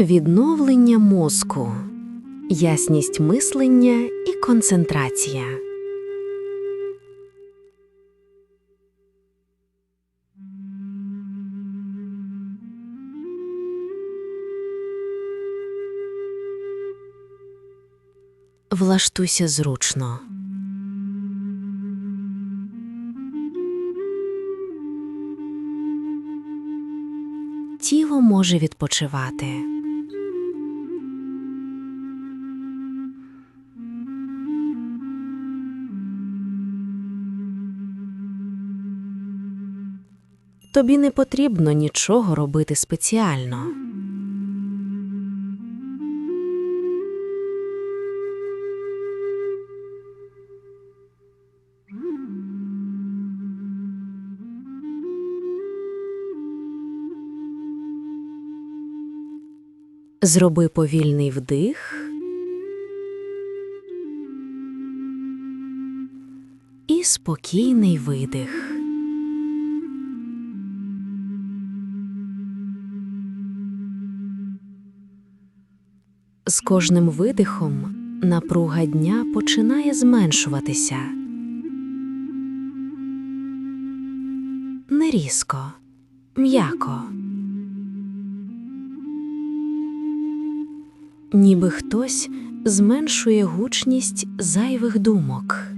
Відновлення мозку, ясність мислення і концентрація. Влаштуйся зручно. Тіло може відпочивати. Тобі не потрібно нічого робити спеціально. Зроби повільний вдих і спокійний видих. З кожним видихом напруга дня починає зменшуватися. Не різко, м'яко. Ніби хтось зменшує гучність зайвих думок.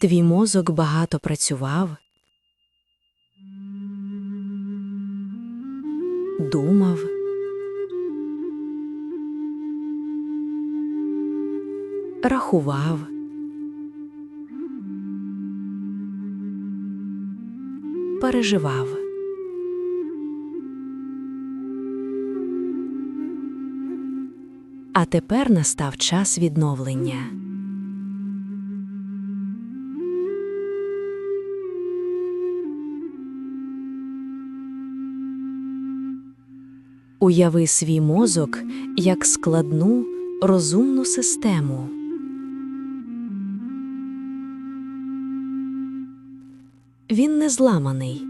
Твій мозок багато працював, думав, рахував, переживав. А тепер настав час відновлення. Уяви свій мозок як складну, розумну систему. Він не зламаний.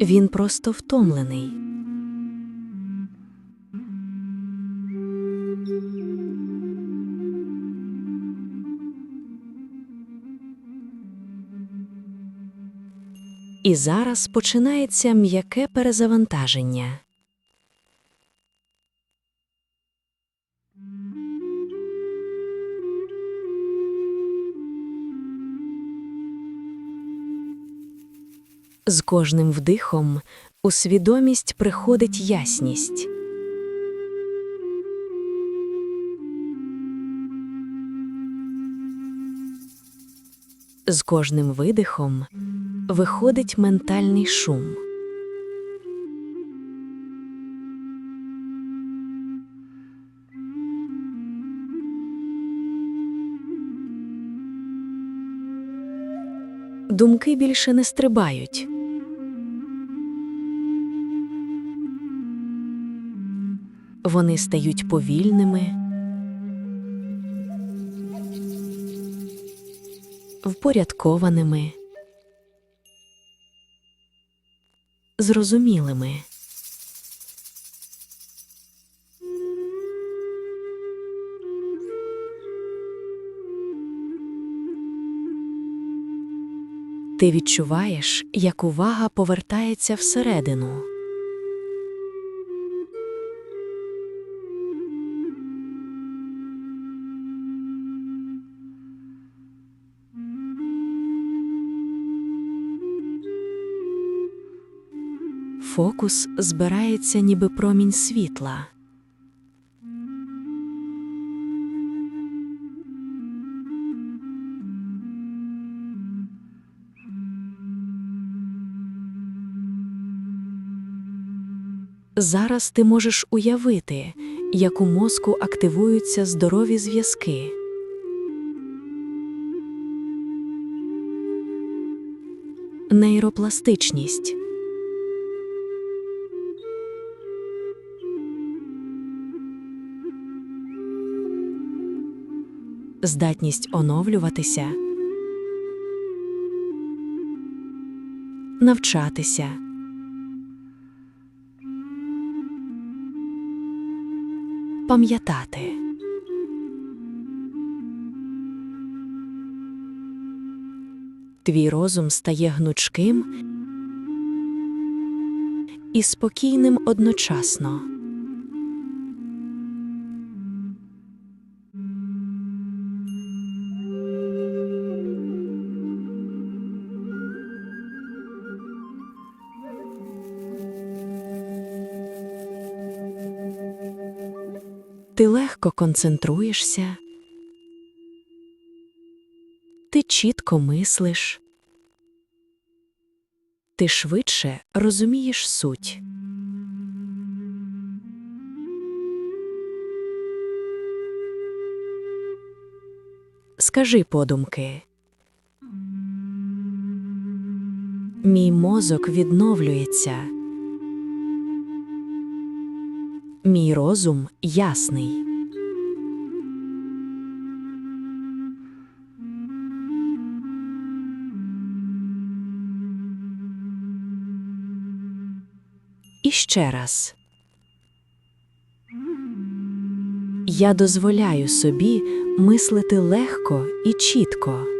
Він просто втомлений. І зараз починається м'яке перезавантаження. З кожним вдихом у свідомість приходить ясність. З кожним видихом виходить ментальний шум. Думки більше не стрибають. Вони стають повільними, впорядкованими, зрозумілими. Ти відчуваєш, як увага повертається всередину. Фокус збирається ніби промінь світла. Зараз ти можеш уявити, як у мозку активуються здорові зв'язки. Нейропластичність. Здатність оновлюватися, навчатися. Пам'ятати. Твій розум стає гнучким і спокійним одночасно. Ти легко концентруєшся, ти чітко мислиш, ти швидше розумієш суть. Скажи подумки. Мій мозок відновлюється. Мій розум ясний. І ще раз. Я дозволяю собі мислити легко і чітко.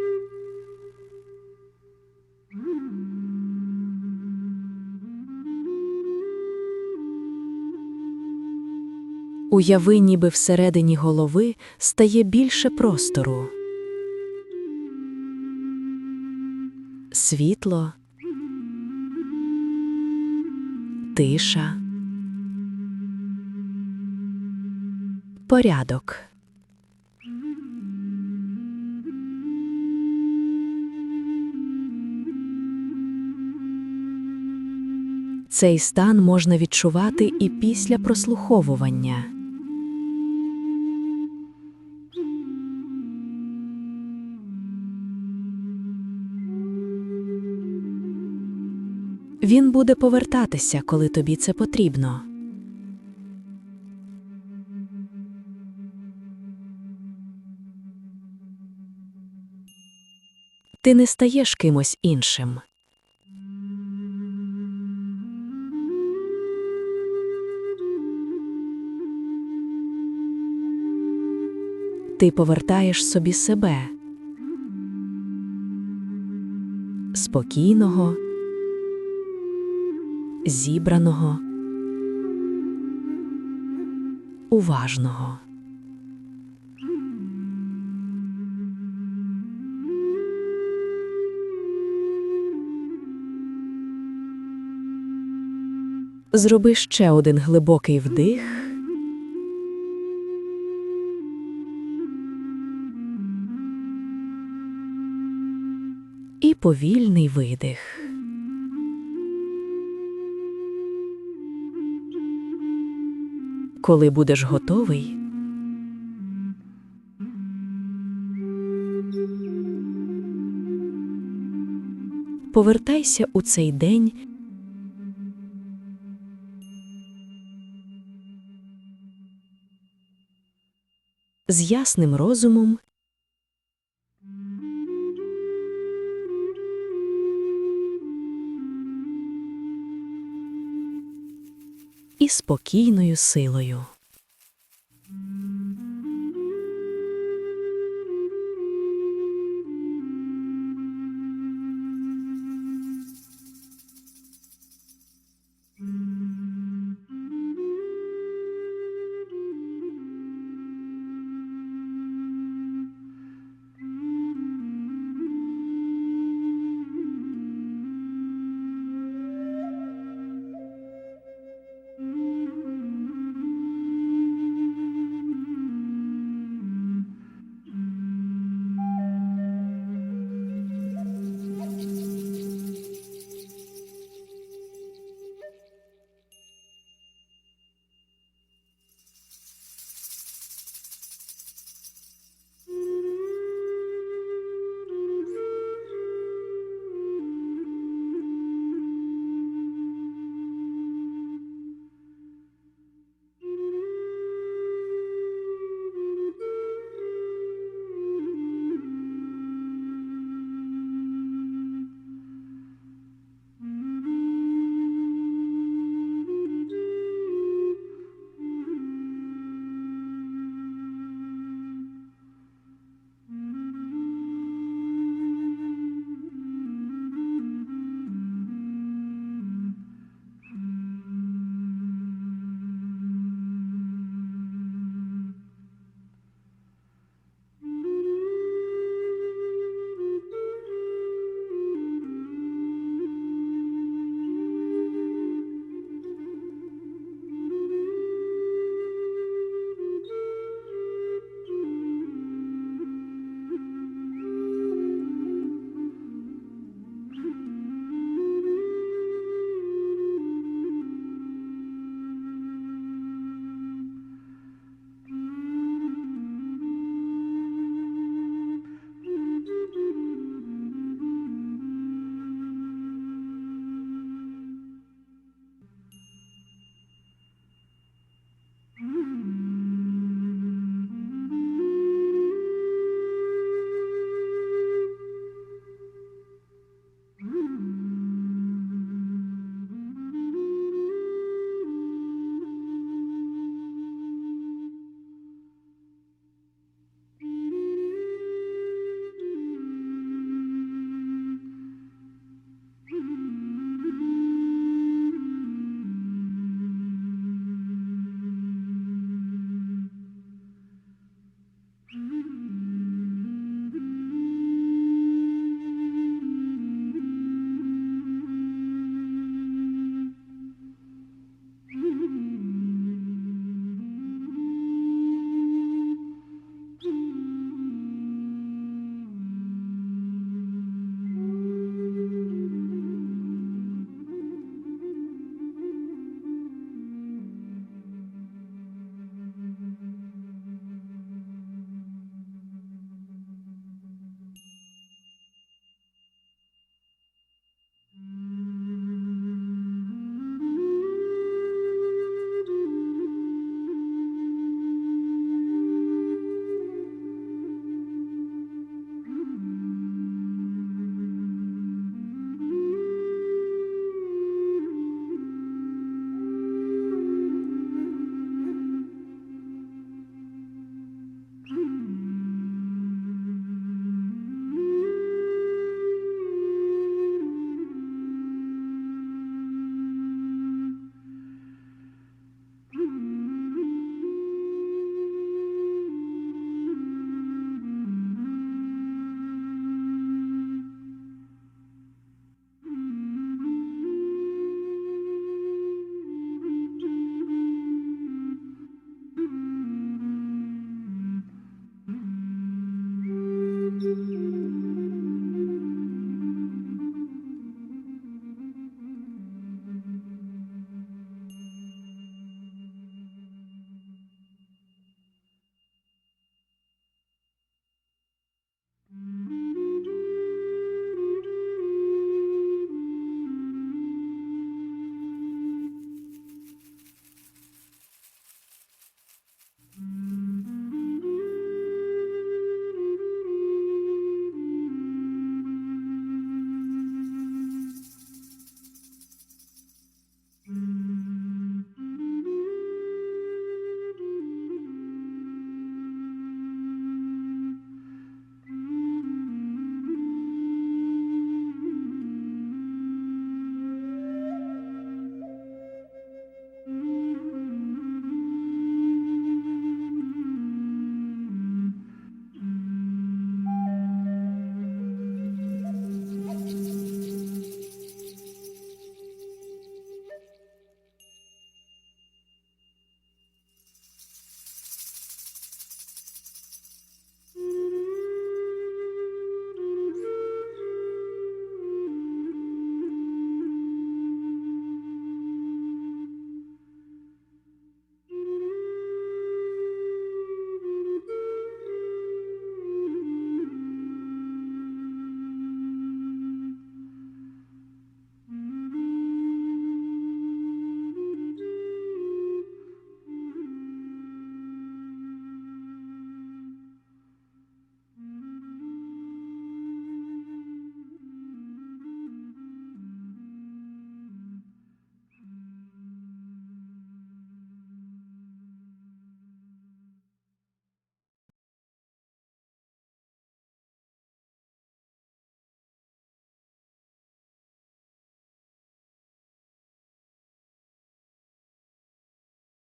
Уяви, ніби всередині голови стає більше простору. Світло, тиша, порядок. Цей стан можна відчувати і після прослуховування. Він буде повертатися, коли тобі це потрібно. Ти не стаєш кимось іншим. Ти повертаєш собі себе спокійного, зібраного, уважного. Зроби ще один глибокий вдих. Повільний видих. Коли будеш готовий, повертайся у цей день. З ясним розумом і спокійною силою.